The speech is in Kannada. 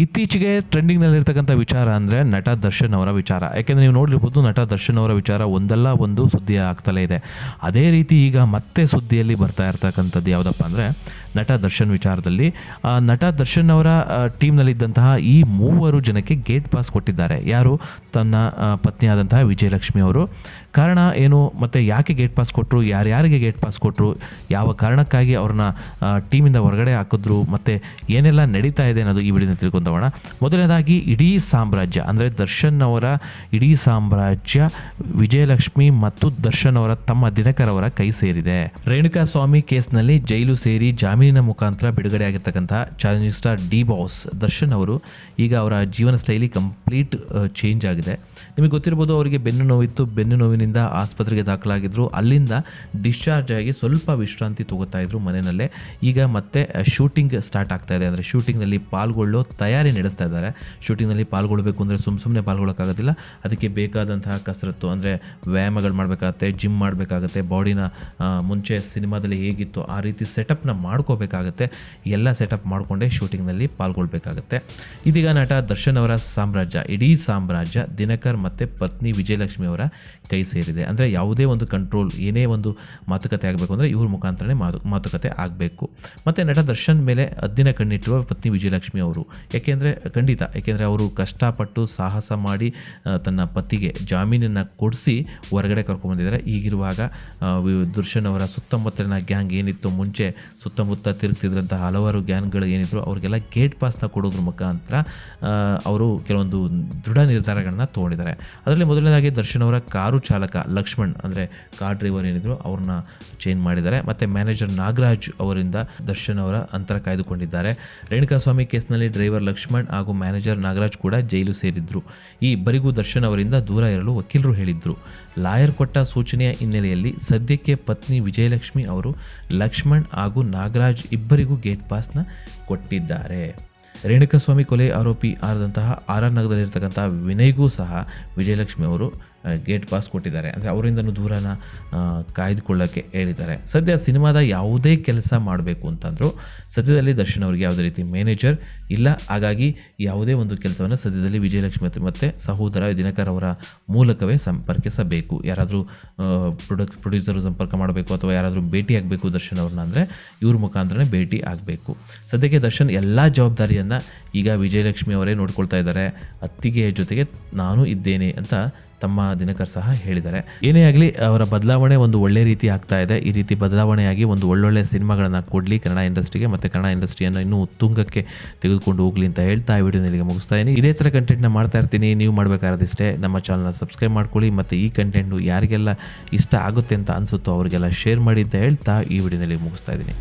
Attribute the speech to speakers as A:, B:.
A: ಇತ್ತೀಚೆಗೆ ಟ್ರೆಂಡಿಂಗ್ನಲ್ಲಿರ್ತಕ್ಕಂಥ ವಿಚಾರ ಅಂದರೆ ನಟ ದರ್ಶನ್ ಅವರ ವಿಚಾರ. ಯಾಕೆಂದರೆ ನೀವು ನೋಡಿರ್ಬೋದು ನಟ ದರ್ಶನ್ ಅವರ ವಿಚಾರ ಒಂದಲ್ಲ ಒಂದು ಸುದ್ದಿ ಆಗ್ತಲೇ ಇದೆ. ಅದೇ ರೀತಿ ಈಗ ಮತ್ತೆ ಸುದ್ದಿಯಲ್ಲಿ ಬರ್ತಾ ಇರ್ತಕ್ಕಂಥದ್ದು ಯಾವುದಪ್ಪ ಅಂದರೆ ನಟ ದರ್ಶನ್ ವಿಚಾರದಲ್ಲಿ ನಟ ದರ್ಶನ್ ಅವರ ಟೀಮ್ನಲ್ಲಿದ್ದಂತಹ ಈ ಮೂವರು ಜನಕ್ಕೆ ಗೇಟ್ ಪಾಸ್ ಕೊಟ್ಟಿದ್ದಾರೆ. ಯಾರು? ತನ್ನ ಪತ್ನಿಯಾದಂತಹ ವಿಜಯಲಕ್ಷ್ಮಿ ಅವರು. ಕಾರಣ ಏನು? ಮತ್ತು ಯಾಕೆ ಗೇಟ್ ಪಾಸ್ ಕೊಟ್ಟರು ಯಾರ್ಯಾರಿಗೆ ಗೇಟ್ ಪಾಸ್ ಕೊಟ್ಟರು ಯಾವ ಕಾರಣಕ್ಕಾಗಿ ಅವ್ರನ್ನ ಟೀಮಿಂದ ಹೊರಗಡೆ ಹಾಕಿದ್ರು? ಮತ್ತು ಏನೆಲ್ಲ ನಡೀತಾ ಇದೆ ಅನ್ನೋದು ಈ ವಿಡಿಯೋನ ತಿಳ್ಕೊಂಡೋಣ ಮೊದಲನೇದಾಗಿ ಇಡೀ ಸಾಮ್ರಾಜ್ಯ, ಅಂದರೆ ದರ್ಶನ್ ಅವರ ಇಡೀ ಸಾಮ್ರಾಜ್ಯ, ವಿಜಯಲಕ್ಷ್ಮಿ ಮತ್ತು ದರ್ಶನ್ ಅವರ ತಮ್ಮ ದಿನಕರ್ ಅವರ ಕೈ ಸೇರಿದೆ. ರೇಣುಕಾ ಸ್ವಾಮಿ ಕೇಸ್ನಲ್ಲಿ ಜೈಲು ಸೇರಿ ಜಾಮೀನಿನ ಮುಖಾಂತರ ಬಿಡುಗಡೆಯಾಗಿರ್ತಕ್ಕಂಥ challenging star D boss Darshan ಅವರು ಈಗ ಅವರ ಜೀವನ ಶೈಲಿ ಕಂಪ್ಲೀಟ್ ಚೇಂಜ್ ಆಗಿದೆ. ನಿಮಗೆ ಗೊತ್ತಿರ್ಬೋದು ಅವರಿಗೆ ಬೆನ್ನು ನೋವಿತ್ತು. ಬೆನ್ನು ನೋವಿನಿಂದ ಆಸ್ಪತ್ರೆಗೆ ದಾಖಲಾಗಿದ್ದರು ಅಲ್ಲಿಂದ ಡಿಸ್ಚಾರ್ಜ್ ಆಗಿ ಸ್ವಲ್ಪ ವಿಶ್ರಾಂತಿ ತಗೋತಾ ಇದ್ರು ಮನೆಯಲ್ಲೇ. ಈಗ ಮತ್ತೆ ಶೂಟಿಂಗ್ ಸ್ಟಾರ್ಟ್ ಆಗ್ತಾ ಇದೆ. ಅಂದರೆ ಶೂಟಿಂಗ್ನಲ್ಲಿ ಪಾಲ್ಗೊಳ್ಳೋ ತಯಾರಿ ನಡೆಸ್ತಾ ಇದ್ದಾರೆ. ಶೂಟಿಂಗ್ನಲ್ಲಿ ಪಾಲ್ಗೊಳ್ಬೇಕು ಅಂದರೆ ಸುಮ್ಮ ಸುಮ್ಮನೆ ಪಾಲ್ಗೊಳ್ಳೋಕ್ಕಾಗೋದಿಲ್ಲ. ಅದಕ್ಕೆ ಬೇಕಾದಂತಹ ಕಸರತ್ತು ಅಂದರೆ ವ್ಯಾಯಾಮಗಳು ಮಾಡಬೇಕಾಗತ್ತೆ ಜಿಮ್ ಮಾಡಬೇಕಾಗತ್ತೆ ಬಾಡಿನ ಮುಂಚೆ ಸಿನಿಮಾದಲ್ಲಿ ಹೇಗಿತ್ತು ಆ ರೀತಿ ಸೆಟಪ್ನ ಮಾಡ್ಕೋಬೇಕಾಗತ್ತೆ. ಎಲ್ಲ ಸೆಟಪ್ ಮಾಡಿಕೊಂಡೇ ಶೂಟಿಂಗ್ನಲ್ಲಿ ಪಾಲ್ಗೊಳ್ಬೇಕಾಗತ್ತೆ. ಇದೀಗ ನಟ ದರ್ಶನ್ ಅವರ ಸಾಮ್ರಾಜ್ಯ, ಇಡೀ ಸಾಮ್ರಾಜ್ಯ ದಿನಕರ್ ಮತ್ತು ಪತ್ನಿ ವಿಜಯಲಕ್ಷ್ಮಿ ಅವರ ಕೈ ಸೇರಿದೆ. ಅಂದರೆ ಯಾವುದೇ ಒಂದು ಕಂಟ್ರೋಲ್ ಏನೇ ಒಂದು ಮಾತುಕತೆ ಆಗಬೇಕು ಅಂದರೆ ಇವ್ರ ಮುಖಾಂತರನೇ ಮಾತು, ಮಾತುಕತೆ ಆಗಬೇಕು. ಮತ್ತು ನಟ ದರ್ಶನ್ ಮೇಲೆ ಹದ್ದಿನ ಕಣ್ಣಿಟ್ಟಿರುವ ಪತ್ನಿ ವಿಜಯಲಕ್ಷ್ಮಿ ಅವರು ಯಾಕೆಂದರೆ ಖಂಡಿತ ಯಾಕೆಂದರೆ ಅವರು ಕಷ್ಟಪಟ್ಟು ಸಾಹಸ ಮಾಡಿ ತನ್ನ ಪತಿಗೆ ಜಾಮೀನನ್ನು ಕೊಡಿಸಿ ಹೊರಗಡೆ ಕರ್ಕೊಂಡ್ಬಂದಿದ್ದಾರೆ ಈಗಿರುವಾಗ ದರ್ಶನ್ ಅವರ ಸುತ್ತಮುತ್ತಲಿನ ಗ್ಯಾಂಗ್ ಏನಿತ್ತು, ಮುಂಚೆ ಸುತ್ತಮುತ್ತ ತಿರುಗ್ತಿದ್ದಂಥ ಹಲವಾರು ಗ್ಯಾಂಗ್ಗಳು ಏನಿದ್ರು, ಅವ್ರಿಗೆಲ್ಲ ಗೇಟ್ ಪಾಸ್ನ ಕೊಡೋದ್ರ ಮುಖಾಂತರ ಅವರು ಕೆಲವೊಂದು ದೃಢ ನಿರ್ಧಾರಗಳನ್ನ ತೊಗೊಂಡಿದ್ದಾರೆ. ಅದರಲ್ಲಿ ಮೊದಲನೇದಾಗಿ ದರ್ಶನ್ ಅವರ ಕಾರು ಚಾಲಕ ಲಕ್ಷ್ಮಣ್, ಅಂದರೆ ಕಾರ್ ಡ್ರೈವರ್ ಏನಿದ್ರು, ಅವ್ರನ್ನ ಚೇಂಜ್ ಮಾಡಿದ್ದಾರೆ. ಮತ್ತು ಮ್ಯಾನೇಜರ್ ನಾಗರಾಜ್ ಅವರಿಂದ ದರ್ಶನ್ ಅವರ ಅಂತರ ಕಾಯ್ದುಕೊಂಡಿದ್ದಾರೆ. ರೇಣುಕಾಸ್ವಾಮಿ ಕೇಸ್ನಲ್ಲಿ ಡ್ರೈವರ್ ಲಕ್ಷ್ಮಣ್ ಹಾಗೂ ಮ್ಯಾನೇಜರ್ ನಾಗರಾಜ್ ಕೂಡ ಜೈಲು ಸೇರಿದ್ರು. ಈ ಇಬ್ಬರಿಗೂ ದರ್ಶನ್ ಅವರಿಂದ ದೂರ ಇರಲು ವಕೀಲರು ಹೇಳಿದ್ರು. ಲಾಯರ್ ಕೊಟ್ಟ ಸೂಚನೆಯ ಹಿನ್ನೆಲೆಯಲ್ಲಿ ಸದ್ಯಕ್ಕೆ ಪತ್ನಿ ವಿಜಯಲಕ್ಷ್ಮಿ ಅವರು ಲಕ್ಷ್ಮಣ್ ಹಾಗೂ ನಾಗರಾಜ್ ಇಬ್ಬರಿಗೂ ಗೇಟ್ ಪಾಸ್ನ ಕೊಟ್ಟಿದ್ದಾರೆ. ರೇಣುಕಸ್ವಾಮಿ ಕೊಲೆ ಆರೋಪಿ ಆದಂತಹ ಆರ್ ಆರ್ ನಗರದಲ್ಲಿರ್ತಕ್ಕಂಥ ವಿನಯ್ಗೂ ಸಹ ವಿಜಯಲಕ್ಷ್ಮಿ ಅವರು ಗೇಟ್ ಪಾಸ್ ಕೊಟ್ಟಿದ್ದಾರೆ. ಅಂದರೆ ಅವರಿಂದನೂ ದೂರನ ಕಾಯ್ದುಕೊಳ್ಳೋಕ್ಕೆ ಹೇಳಿದ್ದಾರೆ. ಸದ್ಯ ಸಿನಿಮಾದ ಯಾವುದೇ ಕೆಲಸ ಮಾಡಬೇಕು ಅಂತಂದರೂ ಸದ್ಯದಲ್ಲಿ ದರ್ಶನ್ ಅವರಿಗೆ ಯಾವುದೇ ರೀತಿ ಮ್ಯಾನೇಜರ್ ಇಲ್ಲ. ಹಾಗಾಗಿ ಯಾವುದೇ ಒಂದು ಕೆಲಸವನ್ನು ಸದ್ಯದಲ್ಲಿ ವಿಜಯಲಕ್ಷ್ಮಿ ಮತ್ತು ಸಹೋದರ ದಿನಕರ್ ಅವರ ಮೂಲಕವೇ ಸಂಪರ್ಕಿಸಬೇಕು. ಯಾರಾದರೂ ಪ್ರೊಡಕ್ ಪ್ರೊಡ್ಯೂಸರು ಸಂಪರ್ಕ ಮಾಡಬೇಕು ಅಥವಾ ಯಾರಾದರೂ ಭೇಟಿ ಆಗಬೇಕು ದರ್ಶನ್ ಅವ್ರನ್ನ ಅಂದರೆ ಇವ್ರ ಮುಖಾಂತರನೇ ಭೇಟಿ ಆಗಬೇಕು. ಸದ್ಯಕ್ಕೆ ದರ್ಶನ್ ಎಲ್ಲ ಜವಾಬ್ದಾರಿಯನ್ನು ಈಗ ವಿಜಯಲಕ್ಷ್ಮಿ ಅವರೇ ನೋಡ್ಕೊಳ್ತಾ ಇದ್ದಾರೆ. ಅತ್ತಿಗೆಯ ಜೊತೆಗೆ ನಾನು ಇದ್ದೇನೆ ಅಂತ ತಮ್ಮ ದಿನಕರ್ ಸಹ ಹೇಳಿದ್ದಾರೆ. ಏನೇ ಆಗಲಿ, ಅವರ ಬದಲಾವಣೆ ಒಂದು ಒಳ್ಳೆ ರೀತಿ ಆಗ್ತಾ ಇದೆ. ಈ ರೀತಿ ಬದಲಾವಣೆಯಾಗಿ ಒಂದು ಒಳ್ಳೊಳ್ಳೆ ಸಿನಿಮಾಗಳನ್ನು ಕೊಡಲಿ, ಕನ್ನಡ ಇಂಡಸ್ಟ್ರಿಗೆ ಮತ್ತು ಕನ್ನಡ ಇಂಡಸ್ಟ್ರಿಯನ್ನು ಇನ್ನೂ ಉತ್ತುಂಗಕ್ಕೆ ತೆಗೆದುಕೊಂಡು ಹೋಗಲಿ ಅಂತ ಹೇಳ್ತಾ ಈ ಇಲ್ಲಿಗೆ ಮುಗಿಸ್ತಾ ಇದ್ದೀನಿ. ಇದೇ ಥರ ಕಂಟೆಂಟ್ನ ಮಾಡ್ತಾ ಇರ್ತೀನಿ. ನೀವು ಮಾಡಬೇಕಾದಿಷ್ಟೇ ನಮ್ಮ ಚಾನಲ್ನ ಸಬ್ಸ್ಕ್ರೈಬ್ ಮಾಡ್ಕೊಳ್ಳಿ ಮತ್ತು ಈ ಕಂಟೆಂಟು ಯಾರಿಗೆಲ್ಲ ಇಷ್ಟ ಆಗುತ್ತೆ ಅಂತ ಅನಿಸುತ್ತೋ ಅವರಿಗೆಲ್ಲ ಶೇರ್ ಮಾಡಿ ಅಂತ ಹೇಳ್ತಾ ಈ ವಿಡಿಯೋನಲ್ಲಿ ಮುಗಿಸ್ತಾ ಇದ್ದೀನಿ.